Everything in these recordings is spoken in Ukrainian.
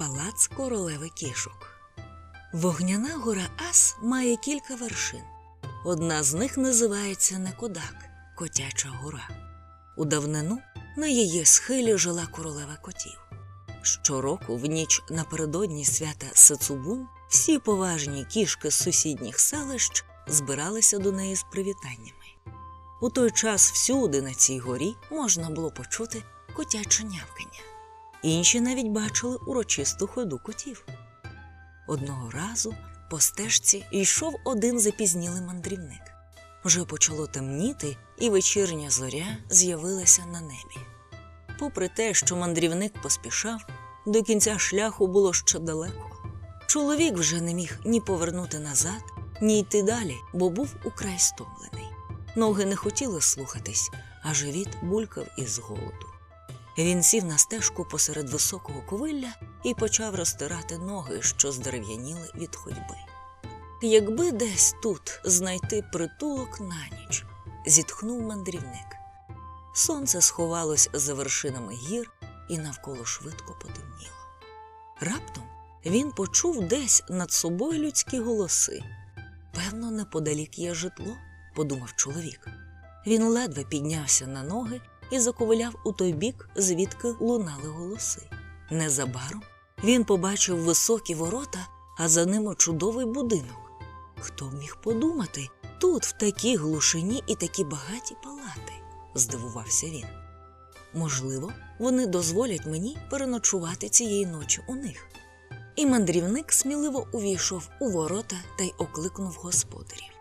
Палац королеви кішок. Вогняна гора Ас має кілька вершин. Одна з них називається Некодак Котяча гора. У давнину на її схилі жила королева котів. Щороку, в ніч напередодні свята Сецубун, всі поважні кішки з сусідніх селищ збиралися до неї з привітаннями. У той час всюди на цій горі можна було почути котяче нявкання. Інші навіть бачили урочисту ходу котів. Одного разу по стежці йшов один запізнілий мандрівник. Вже почало темніти, і вечірня зоря з'явилася на небі. Попри те, що мандрівник поспішав, до кінця шляху було ще далеко. Чоловік вже не міг ні повернути назад, ні йти далі, бо був украй стомлений. Ноги не хотіли слухатись, а живіт булькав із голоду. Він сів на стежку посеред високого ковилля і почав розтирати ноги, що здерев'яніли від ходьби. Якби десь тут знайти притулок на ніч, зітхнув мандрівник. Сонце сховалось за вершинами гір і навколо швидко потемніло. Раптом він почув десь над собою людські голоси. Певно, неподалік є житло, подумав чоловік. Він ледве піднявся на ноги і заковиляв у той бік, звідки лунали голоси. Незабаром він побачив високі ворота, а за ними чудовий будинок. Хто б міг подумати, тут в такій глушині і такі багаті палати, здивувався він. Можливо, вони дозволять мені переночувати цієї ночі у них. І мандрівник сміливо увійшов у ворота та й окликнув господарів.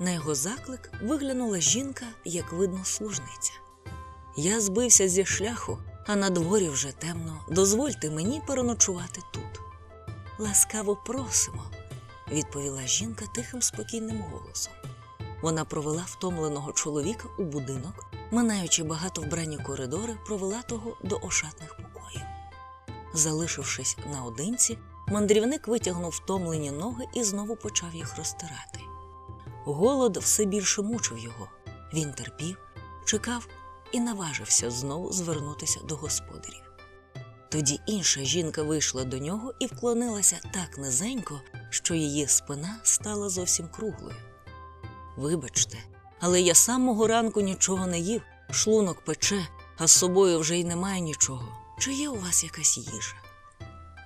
На його заклик виглянула жінка, як видно, служниця. Я збився зі шляху, а на дворі вже темно. Дозвольте мені переночувати тут. Ласкаво просимо, відповіла жінка тихим спокійним голосом. Вона провела втомленого чоловіка у будинок, минаючи багато вбрані коридори, провела того до ошатних покоїв. Залишившись наодинці, мандрівник витягнув втомлені ноги і знову почав їх розтирати. Голод все більше мучив його. Він терпів, чекав і наважився знову звернутися до господарів. Тоді інша жінка вийшла до нього і вклонилася так низенько, що її спина стала зовсім круглою. Вибачте, але я самого ранку нічого не їв, шлунок пече, а з собою вже й немає нічого. Чи є у вас якась їжа?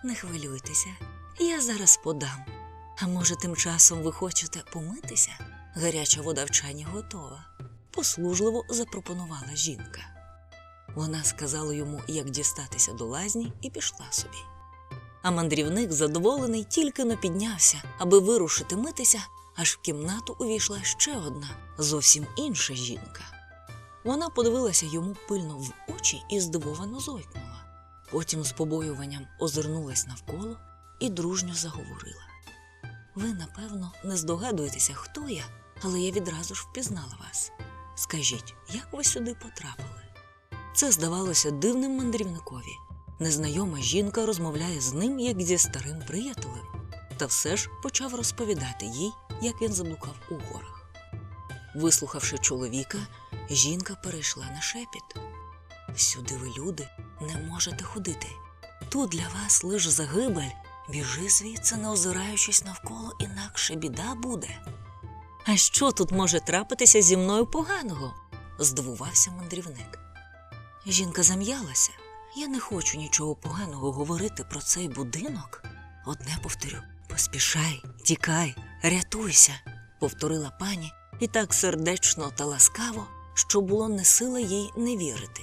Не хвилюйтеся, я зараз подам. А може, тим часом ви хочете помитися? Гаряча вода в чані готова, послужливо запропонувала жінка. Вона сказала йому, як дістатися до лазні, і пішла собі. А мандрівник, задоволений, тільки но піднявся, аби вирушити митися, аж в кімнату увійшла ще одна, зовсім інша жінка. Вона подивилася йому пильно в очі і здивовано зойкнула. Потім з побоюванням озирнулась навколо і дружньо заговорила. Ви, напевно, не здогадуєтеся, хто я, але я відразу ж впізнала вас. Скажіть, як ви сюди потрапили? Це здавалося дивним мандрівникові. Незнайома жінка розмовляє з ним, як зі старим приятелем, та все ж почав розповідати їй, як він заблукав у горах. Вислухавши чоловіка, жінка перейшла на шепіт. Всюди ви, люди, не можете ходити. Тут для вас лиш загибель. Біжи звідси, не озираючись навколо, інакше біда буде. А що тут може трапитися зі мною поганого? здивувався мандрівник. Жінка зам'ялася. Я не хочу нічого поганого говорити про цей будинок. Одне повторю поспішай, тікай, рятуйся, повторила пані і так сердечно та ласкаво, що було не сила їй не вірити.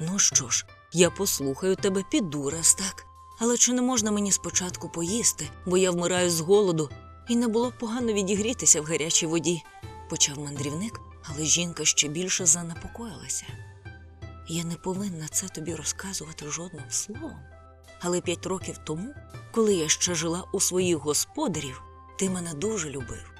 Ну що ж, я послухаю тебе, піду раз так. Але чи не можна мені спочатку поїсти, бо я вмираю з голоду, і не було б погано відігрітися в гарячій воді, почав мандрівник, але жінка ще більше занепокоїлася. Я не повинна це тобі розказувати жодним словом. Але п'ять років тому, коли я ще жила у своїх господарів, ти мене дуже любив.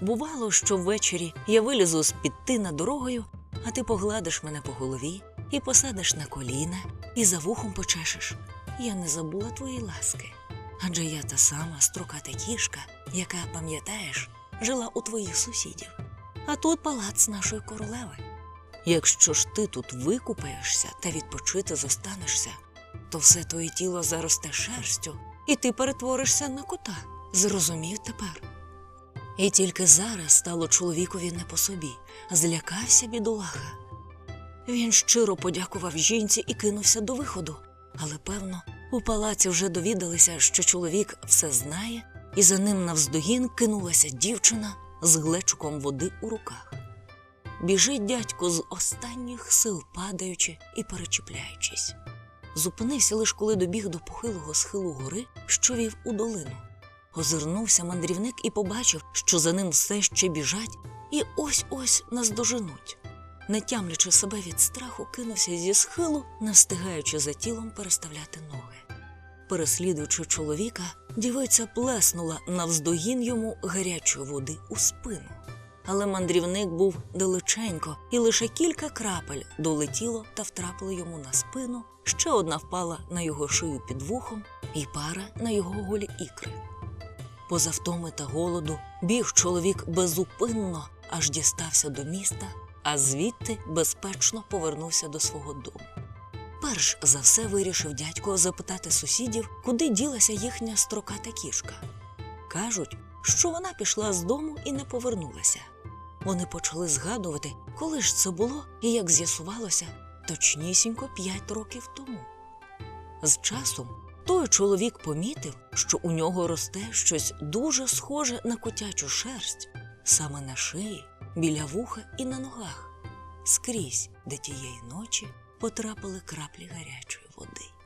Бувало, що ввечері я вилізу з під тина дорогою, а ти погладиш мене по голові і посадиш на коліна, і за вухом почешеш. Я не забула твої ласки. Адже я та сама строката кішка, яка, пам'ятаєш, жила у твоїх сусідів. А тут палац нашої королеви. Якщо ж ти тут викупаєшся та відпочити зостанешся, то все твоє тіло заросте шерстю, і ти перетворишся на кота. Зрозумів тепер. І тільки зараз стало чоловікові не по собі, злякався бідолаха. Він щиро подякував жінці і кинувся до виходу, але, певно, у палаці вже довідалися, що чоловік все знає, і за ним навздогін кинулася дівчина з глечуком води у руках. Біжить дядько з останніх сил, падаючи і перечіпляючись. Зупинився лише коли добіг до похилого схилу гори, що вів у долину. Озирнувся мандрівник і побачив, що за ним все ще біжать, і ось ось наздоженуть. Не тямлячи себе від страху, кинувся зі схилу, не встигаючи за тілом переставляти ноги. Переслідуючи чоловіка, дівиця плеснула навздогін йому гарячої води у спину. Але мандрівник був далеченько, і лише кілька крапель долетіло та втрапили йому на спину, ще одна впала на його шию під вухом, і пара на його голі ікри. Поза втоми та голоду біг чоловік безупинно, аж дістався до міста, а звідти безпечно повернувся до свого дому. Перш за все вирішив дядько запитати сусідів, куди ділася їхня строката кішка. Кажуть, що вона пішла з дому і не повернулася. Вони почали згадувати, коли ж це було і як з'ясувалося, точнісінько п'ять років тому. З часом той чоловік помітив, що у нього росте щось дуже схоже на котячу шерсть, саме на шиї, біля вуха і на ногах, скрізь, де тієї ночі потрапили краплі гарячої води.